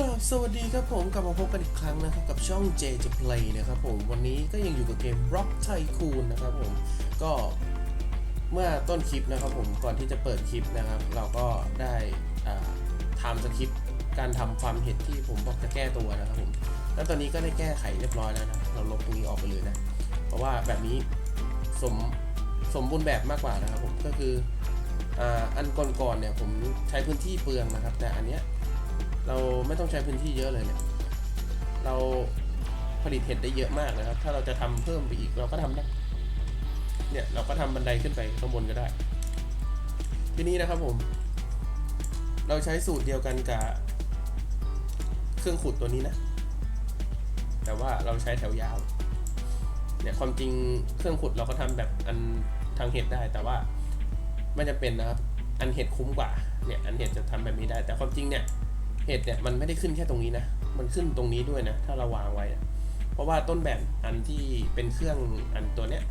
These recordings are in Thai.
ก็สวัสดีครับผมกลับมาพบกันอีกครั้งนะครับกับช่อง J j Play นะครับผมวันนี้ก็ยังอยู่กับเกม Rock Tycoon นะครับผมก็เมื่อต้นคลิปนะครับผมก่อนที่จะเปิดคลิปนะครับ เราก็ได้ทำสคริปต์การทำความเห็นที่ผมบอกจะแก้ตัวนะครับผมแล้วตอนนี้ก็ได้แก้ไขเรียบร้อยแล้วนะเราลบตรงนี้ออกไปเลยนะ เพราะว่าแบบนี้สมสมบูรณ์แบบมากกว่านะครับผมก็คือออันก่อนๆเนี่ยผมใช้พื้นที่เปลืองนะครับ แต่อันเนี้ย เราไม่ต้องใช้พื้นที่เยอะเลยเนี่ย เราผลิตเห็ดได้เยอะมากนะครับ ถ้าเราจะทำเพิ่มไปอีกเราก็ทำได้ เนี่ยเราก็ทำบันไดขึ้นไปข้างบนก็ได้ ทีนี้นะครับผม เราใช้สูตรเดียวกันกับเครื่องขุดตัวนี้นะ แต่ว่าเราใช้แถวยาว เนี่ยความจริงเครื่องขุดเราก็ทำแบบอันทางเห็ดได้ แต่ว่าไม่จำเป็นนะครับ อันเห็ดคุ้มกว่า เนี่ยอันเห็ดจะทำแบบนี้ได้ แต่ความจริงเนี่ย ห็ดเนี่ยมันไม่ได้ขึ้นแค่ตรงนี้นะ มันขึ้นตรงนี้ด้วยนะ ถ้าเราวางไว้ เพราะว่าต้นแบบอันที่เป็นเครื่องอันตัวเนี้ย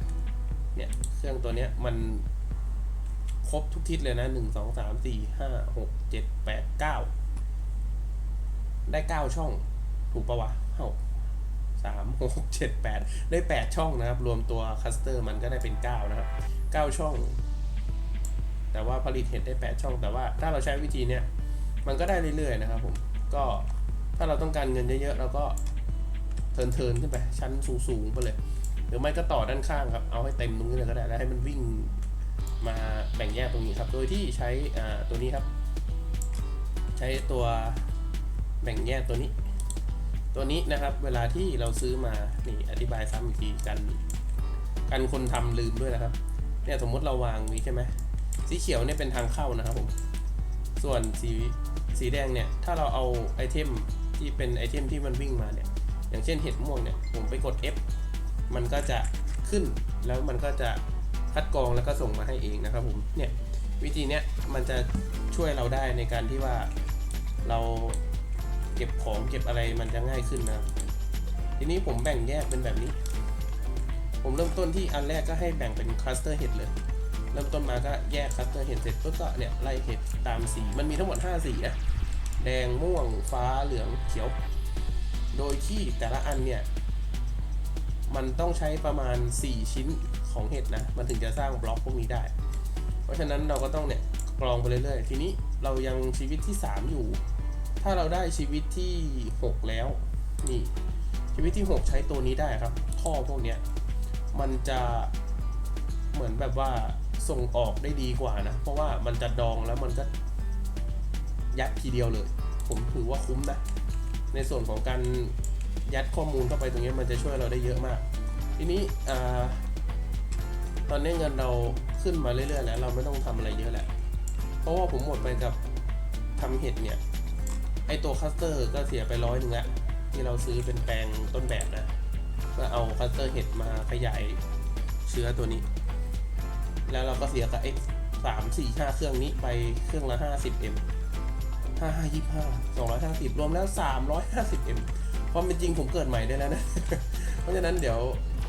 เนี่ยเครื่องตัวเนี้ยมันครบทุกทิศเลยนะหนึ่งสองสามสี่ห้าหกเจ็ดแปดเก้าได้เก้าช่องถูกปะวะเอ้าสามหกเจ็ดแปดได้แปดช่องนะครับ รวมตัวคัสเตอร์มันก็ได้เป็นเก้านะครับเก้าช่อง แต่ว่าผลิตเห็ดได้แปดช่อง แต่ว่าถ้าเราใช้วิธีเนี้ย มันก็ได้เรื่อยๆนะครับผมก็ถ้าเราต้องการเงินเยอะๆเราก็เทินเทินๆขึ้นไปชั้นสูงๆไปเลย หรือไม่ก็ต่อด้านข้างครับ เอาให้เต็มตรงนี้เลยก็ได้แล้วให้มันวิ่งมาแบ่งแยกตรงนี้ครับ โดยที่ใช้ตัวนี้ครับ ใช้ตัวแบ่งแยกตัวนี้ ตัวนี้นะครับ เวลาที่เราซื้อมานี่อธิบายซ้ำอีกทีกันกันคนทำลืมด้วยนะครับเนี่ยสมมติเราวางนี้ใช่ไหมสีเขียวเนี่ยเป็นทางเข้านะครับผม ส่วนสี สีแดงเนี่ย ถ้าเราเอาไอเทมที่เป็นไอเทมที่มันวิ่งมาเนี่ย อย่างเช่นเห็ดม่วงเนี่ย ผมไปกด F มันก็จะขึ้น แล้วมันก็จะคัดกรองแล้วก็ส่งมาให้เองนะครับผม เนี่ย วิธีเนี้ยมันจะช่วยเราได้ในการที่ว่าเราเก็บของเก็บอะไรมันจะง่ายขึ้นนะครับทีนี้ผมแบ่งแยกเป็นแบบนี้ ผมเริ่มต้นที่อันแรกก็ให้แบ่งเป็นคลัสเตอร์เห็ดเลย เริ่มต้นมาก็แยกคลัสเตอร์เห็ดเสร็จปุ๊บก็เนี่ยไล่เห็ดตามสี มันมีทั้งหมด 5 สีนะ แดงม่วงฟ้าเหลืองเขียว โดยที่แต่ละอันเนี่ย มันต้องใช้ประมาณ 4 ชิ้นของเห็ดนะ มันถึงจะสร้างบล็อกพวกนี้ได้ เพราะฉะนั้นเราก็ต้องเนี่ยกรองไปเรื่อยๆ ทีนี้เรายังชีวิตที่ 3 อยู่ ถ้าเราได้ชีวิตที่ 6 แล้ว นี่ชีวิตที่ 6 ใช้ตัวนี้ได้ครับท่อพวกเนี้ยมันจะเหมือนแบบว่าส่งออกได้ดีกว่านะ เพราะว่ามันจะดองแล้วมันก็ ยัดทีเดียวเลย ผมถือว่าคุ้มนะ ในส่วนของการยัดข้อมูลเข้าไปตรงนี้มันจะช่วยเราได้เยอะมาก ทีนี้ตอนนี้เงินเราขึ้นมาเรื่อยๆแล้ว เราไม่ต้องทำอะไรเยอะแหละ เพราะว่าผมหมดไปกับทำเห็ดเนี่ย ไอตัวคัสเตอร์ก็เสียไปร้อยหนึ่งละที่เราซื้อเป็นแปลงต้นแบบนะ ก็เอาคัสเตอร์เห็ดมาขยายเชื้อตัวนี้ แล้วเราก็เสียกับ X สามสี่ห้าเครื่องนี้ไปเครื่องละห้าสิบ M ห้าห้ายี่ห้าสองร้อยห้าสิบรวมแล้วสามร้อยห้าสิบ M ความเป็นจริงผมเกิดใหม่ได้แล้วนะ เพราะฉะนั้นเดี๋ยว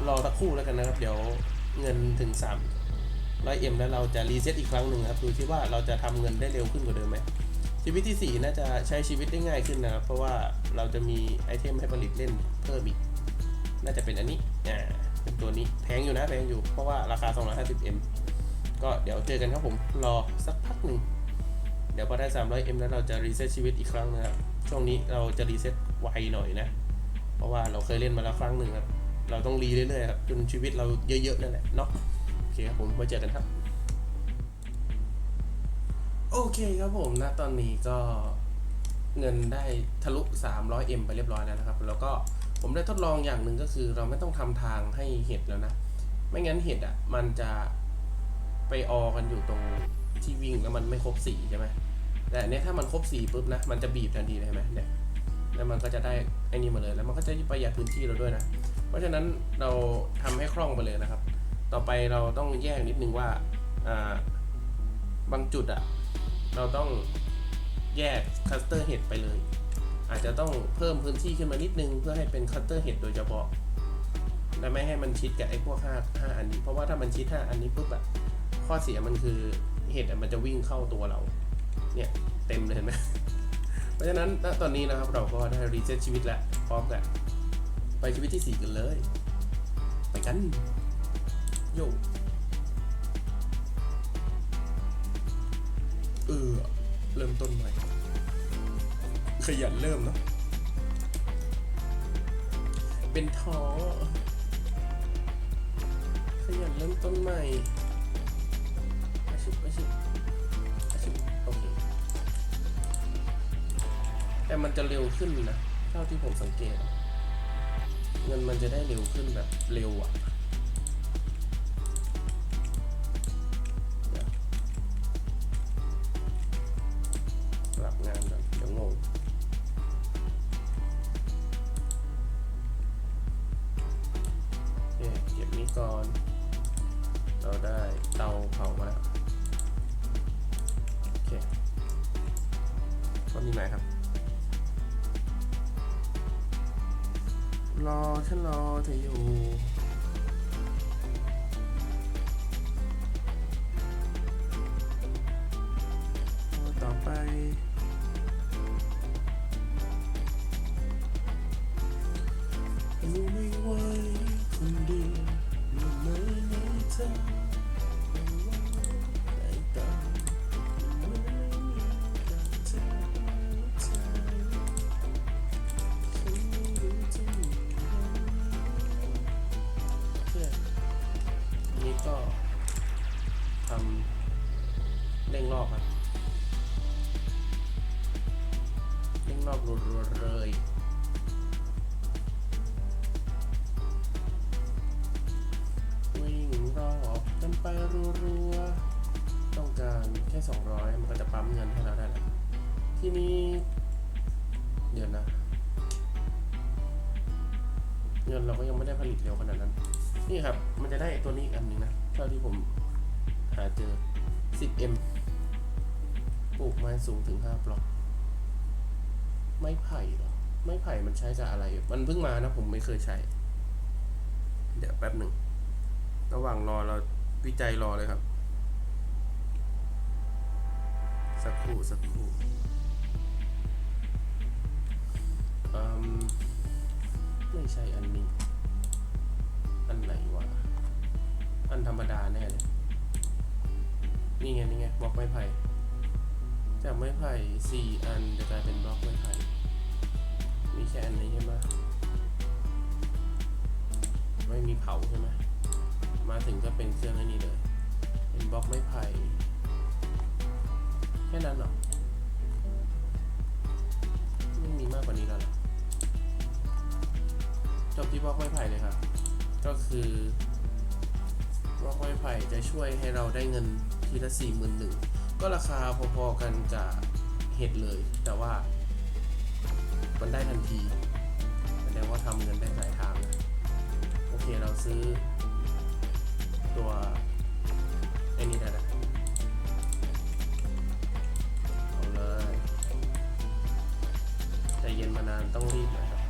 รอสักครู่แล้วกันนะครับ เดี๋ยวเงินถึงสามร้อยเอ็มแล้วเราจะรีเซ็ตอีกครั้งหนึ่งครับดูที่ว่าเราจะทำเงินได้เร็วขึ้นกว่าเดิมไหมชีวิตที่ 4 น่าจะใช้ชีวิตได้ง่ายขึ้นนะครับ เพราะว่าเราจะมีไอเทมให้ผลิตเล่นเพิ่มอีก น่าจะเป็นอันนี้อ่าเป็นตัวนี้แพงอยู่นะแพงอยู่เพราะว่าราคา 250M ก็เดี๋ยวเจอกันครับผม รอสักพักหนึ่ง ดี๋ยวพอได้ 300M แล้วเราจะรีเซ็ตชีวิตอีกครั้งนะครับ ช่วงนี้เราจะรีเซ็ตไวหน่อยนะ เพราะว่าเราเคยเล่นมาแล้วครั้งหนึ่งครับ เราต้องรีเรื่อยๆครับจนชีวิตเราเยอะๆนั่นแหละเนาะ โอเคครับผมไว้เจอกันครับ โอเคครับผมณตอนนี้ก็เงินได้ทะลุ 300M ไปเรียบร้อยแล้วนะครับ แล้วก็ผมได้ทดลองอย่างหนึ่งก็คือ เราไม่ต้องทำทางให้เห็ดแล้วนะ ไม่งั้นเห็ดอะมันจะไปออกันอยู่ตรงที่วิ่งแล้วมันไม่ครบสีใช่ไหม แต่อันเนี้ยถ้ามันครบสีปุ๊บนะมันจะบีบทันทีเลยเห็นไหมเนี่ยแล้วมันก็จะได้ไอ้นี่มาเลยแล้วมันก็จะประหยัดพื้นที่เราด้วยนะ เพราะฉะนั้นเราทำให้คล่องไปเลยนะครับ ต่อไปเราต้องแยกนิดนึงว่าอ่าบางจุดอะเราต้องแยกคัสเตอร์เห็ดไปเลย อาจจะต้องเพิ่มพื้นที่ขึ้นมานิดนึง เพื่อให้เป็นคัสเตอร์เห็ดโดยเฉพาะและไม่ให้มันชิดกับไอ้พวกห้าอันนี้ เพราะว่าถ้ามันชิดห้าอันนี้ปุ๊บอะข้อเสียมันคือเห็ดมันจะวิ่งเข้าตัวเรา เนี่ยเต็มเลยเห็นไหมราะฉะนั้นณตอนนี้นะครับเราก็ได้รีเซ็ตชีวิตแล้วพร้อมกันไปชีวิตที่ 4 กันเลย ไปกันโยเออเริ่มต้นใหม่ ขยันเริ่มเนาะเป็นท้อขยันเริ่มต้นใหม่อาชิบอา แต่มันจะเร็วขึ้นนะ เท่าที่ผมสังเกต เงินมันจะได้เร็วขึ้นแบบเร็วอะเรัวๆ ต้องการแค่ 200 มันก็จะปั๊มเงินให้เราได้แหละทีนี้ เดี๋ยวนะ เงินเราก็ยังไม่ได้ผลิตเร็วขนาดนั้น นี่ครับ มันจะได้ตัวนี้อีกอันหนึ่งนะ เท่าที่ผมหาเจอ 10m ปลูกไม้สูงถึง 5 บล็อก ไม้ไผ่เหรอ ไม้ไผ่มันใช้กับอะไร มันเพิ่งมานะผมไม่เคยใช้ เดี๋ยวแป๊บหนึ่งระหว่างรอเรา วิจัยรอเลยครับ สักครู่ สักครู่อืมไม่ใช่อันนี้ อันไหนวะ อันธรรมดาแน่เลยนี่ไง นี่ไงบล็อกไม้ไผ่จากไม้ไผ่สี่อันจะกลายเป็นบล็อกไม้ไผ่มีแค่อันนี้ใช่ไหมไม่มีเผาใช่ไหม มาถึงก็เป็นเครื่องอันนี้เลย เป็นบล็อกไม้ไผ่แค่นั้นหรอไม่มีมากกว่านี้แล้วหรอจบที่บล็อกไม้ไผ่เลยครับ ก็คือบล็อกไม้ไผ่จะช่วยให้เราได้เงินทีละสี่หมื่นหนึ่งก็ราคาพอๆกันกับเห็ดเลย แต่ว่า มันได้ทันทีแสดงว่าทำเงินได้หลายทางนะโอเคเราซื้อ ตัวไอ้นี่ได้ละเอาเลยใจเย็นมานานต้องรีบหนะครับ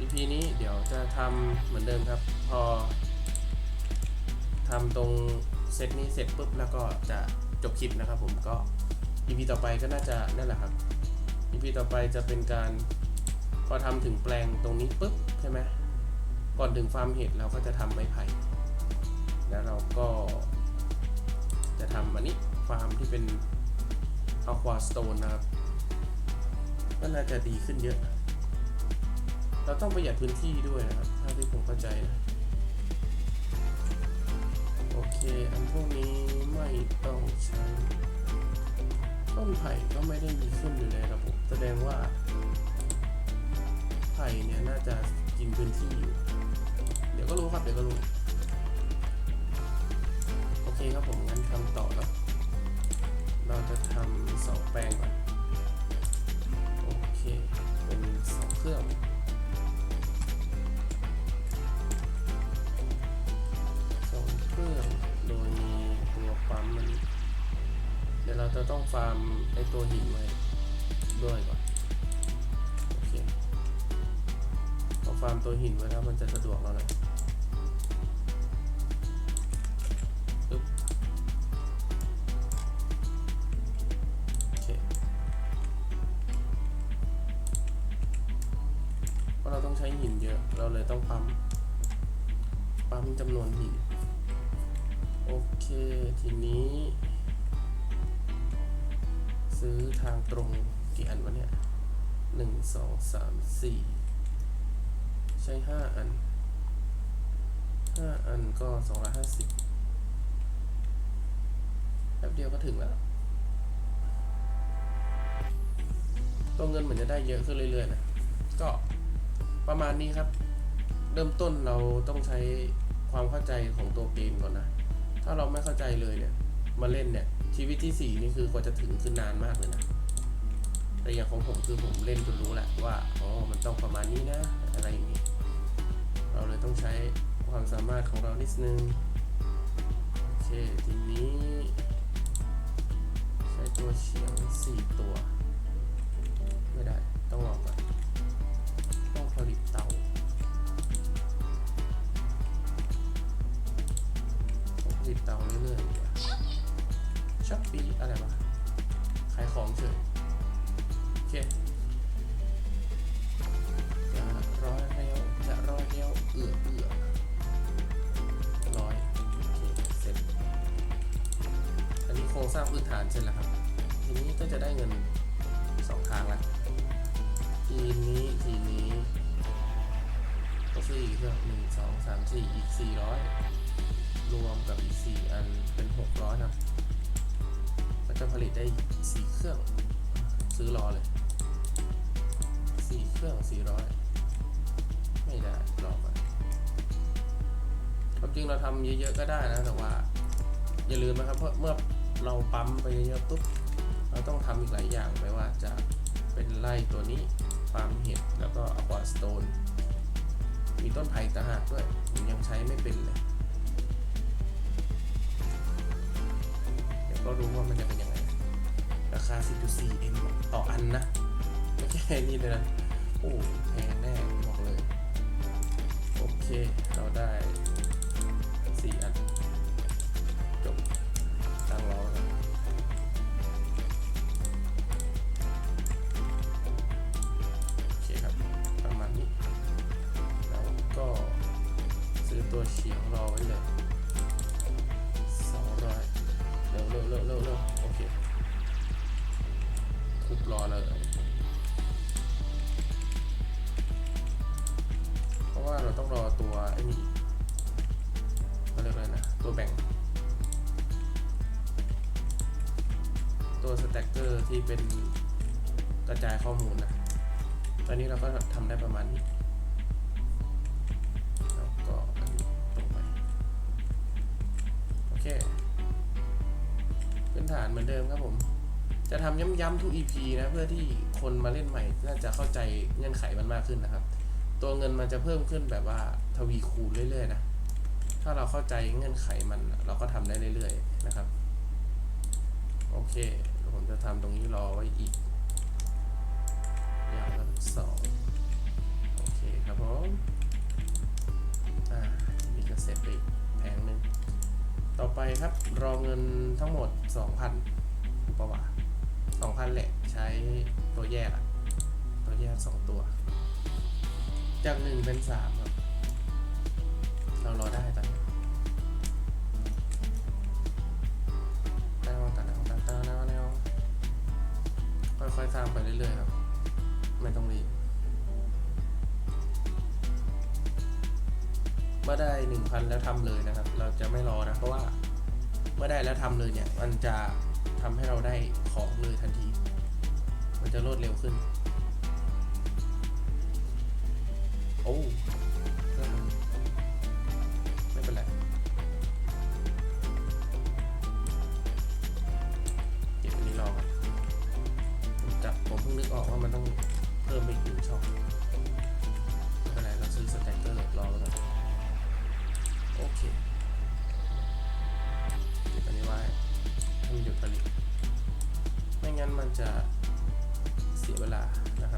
EP นี้เดี๋ยวจะทำเหมือนเดิมครับ พอทำตรงเซตนี้เสร็จปุ๊บแล้วก็จะจบคลิปนะครับผมก็ EP ต่อไปก็น่าจะนั่นแหละครับ EP ต่อไปจะเป็นการพอทำถึงแปลงตรงนี้ปุ๊บใช่ไหมก่อนถึงฟาร์มเห็ดเราก็จะทำไม้ไผ่ แล้วเราก็ จะทำอันนี้ฟาร์มที่เป็น Aqua Stone นะครับ ก็น่าจะดีขึ้นเยอะ เราต้องประหยัดพื้นที่ด้วยนะครับเท่าที่ผมเข้าใจนะโอเค อันพวกนี้ไม่ต้องใช้ต้นไผ่ก็ไม่ได้มีขึ้นอยู่ในระบบแสดงว่า ไผ่เนี่ยน่าจะกินพื้นที่อยู่ เดี๋ยวก็รู้ครับ เดี๋ยวก็รู้ เคครับผมงั้นทำต่อแล้วเราจะทำเสาแปลงก่อนโอเคเป็นเสาเครื่องเสาเครื่องโดยมีตัวปั๊มมันเดี๋ยวเราจะต้องฟาร์มไอตัวหินไว้ด้วยก่อนโอเคพอฟาร์มตัวหินไว้แล้วมันจะสะดวกเราหน่อย ปั๊มจำนวนหินโอเค ทีนี้ ซื้อทางตรงกี่อันวะเนี่ยหนึ่งสองสามสี่ใช้ห้าอันห้าอันก็สองร้อยห้าสิบแป๊บเดียวก็ถึงแล้ว ตัวเงินเหมือนจะได้เยอะขึ้นเรื่อยๆนะ ก็ประมาณนี้ครับ เริ่มต้นเราต้องใช้ความเข้าใจของตัวเกมก่อนนะ ถ้าเราไม่เข้าใจเลยเนี่ย มาเล่นเนี่ย ชีวิตที่สี่นี่คือกว่าจะถึงคือนานมากเลยนะ แต่อย่างของผมคือผมเล่นจนรู้แหละว่า อ๋อ มันต้องประมาณนี้นะ อะไรอย่างนี้ เราเลยต้องใช้ความสามารถของเรานิดนึง โอเค ทีนี้ ใช้ตัวเฉียงสี่ตัว ไม่ได้ รงสร้างพื้นฐานเสร็จแล้วครับทีนี้ก็จะได้เงินสองทางละทีนี้ทีนี้ก็ซื้ออีกเครื่องหนึ่งสองสามสี่อีกสี่ร้อยรวมกับอีกสี่อันเป็นหกร้อยครับก็จะผลิตได้สี่เครื่องซื้อรอเลยสี่เครื่องสี่ร้อยไม่ได้รอก่อนความจริงเราทำเยอะๆก็ได้นะแต่ว่าอย่าลืมนะครับเพราะเมื่อ เราปั๊มไปเยอะๆปุ๊บเราต้องทำอีกหลายอย่างไม่ว่าจะเป็นไล่ตัวนี้ฟาร์มเห็ดแล้วก็อควาสโตนมีต้นไผ่ต่างหากด้วยผมยังใช้ไม่เป็นเลย เดี๋ยวก็รู้ว่ามันจะเป็นยังไง ราคา 10.4 M ต่ออันนะ ไม่ใช่นี่เลยนะ โอ้แพงแน่บอกเลย โอเค เราได้ 4 อัน เลยเพราะว่าเราต้องรอตัวไอ้นี่เขาเรียกอะไรนะ ตัวแบ่ง ตัวสแต็กเกอร์ที่เป็นกระจายข้อมูลนะ ตอนนี้เราก็ทำได้ประมาณนี้ ทำย้ำๆทุก EP นะเพื่อที่คนมาเล่นใหม่ น่าจะเข้าใจเงื่อนไขมันมากขึ้นนะครับ ตัวเงินมันจะเพิ่มขึ้นแบบว่าทวีคูณเรื่อยๆนะถ้าเราเข้าใจเงื่อนไขมันเราก็ทำได้เรื่อยๆนะครับ โอเคผมจะทำตรงนี้รอไว้อีกอย่างละสองโอเคครับผมอ่ามีก็เสร็จไปแผงหนึ่งต่อไปครับรอเงินทั้งหมด 2,000ประวัติ 2,000แหละใช้ตัวแยกอะตัวแยก2ตัว จาก1เป็น3ครับ เรารอได้ตอนนี้แนวแต่แนวแต่แนวแนวค่อยๆสร้างไปเรื่อยๆครับ ไม่ต้องรีบเมื่อได้หนึ่งพันแล้วทำเลยนะครับ เราจะไม่รอนะ เพราะว่า เมื่อได้แล้วทำเลยเนี่ย มันจะ ทำให้เราได้ของเลยทันที มันจะรวดเร็วขึ้น โอ้ มันจะเสียเวลานะครับ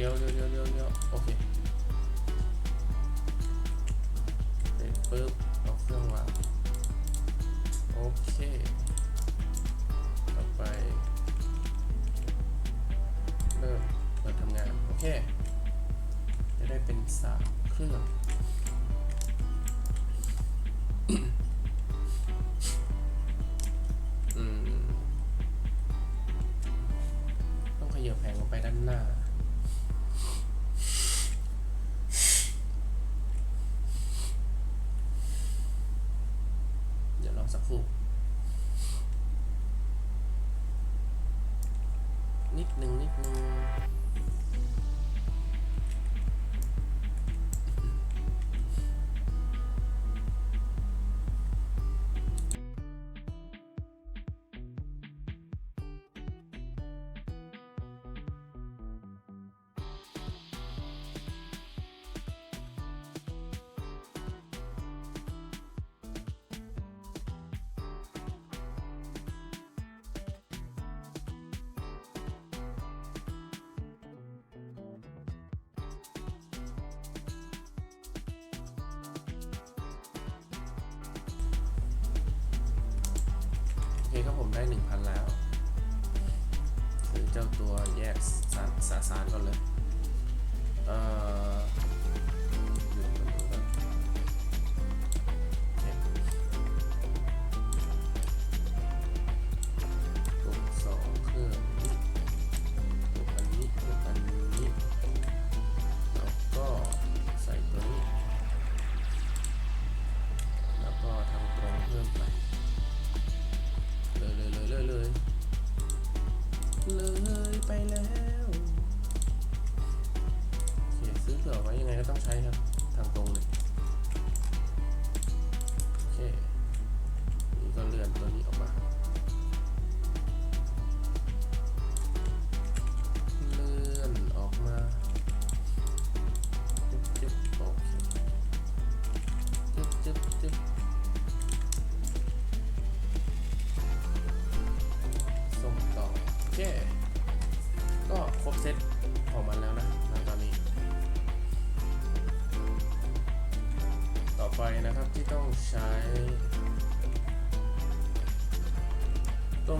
ลี้ยวเลี้ยวเลี้ยวเลี้ยวเลี้ยวโอเคเสร็จปุ๊บเอาเครื่องวางโอเค ต่อไป เริ่มเปิดทำงาน โอเค จะได้เป็นสามเครื่อง เคครับผมได้หนึ่งพันแล้วหรือเจ้าตัว Yes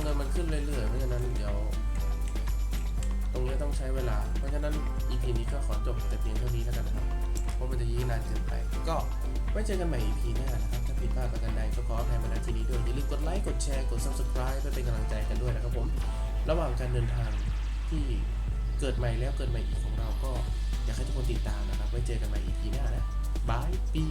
เงินมันขึ้นเรื่อยๆ เพราะฉะนั้นเดี๋ยว ตรงนี้ต้องใช้เวลา เพราะฉะนั้น EP นี้ก็ขอจบแต่เพียงเท่านี้แล้วกันนะครับ เพราะมันจะยื้อนานเกินไป ก็ไว้เจอกันใหม่ EP หน้านะครับ ถ้าผิดพลาดประการใดก็ขออภัยมาณที่นี้ด้วย อย่าลืมกดไลค์ กดแชร์ กด Subscribe เพื่อเป็นกำลังใจกันด้วยนะครับผม ระหว่างการเดินทางที่เกิดใหม่แล้วเกิดใหม่อีกของเราก็อยากให้ทุกคนติดตามนะครับ ไว้เจอกันใหม่ EP หน้านะบายปี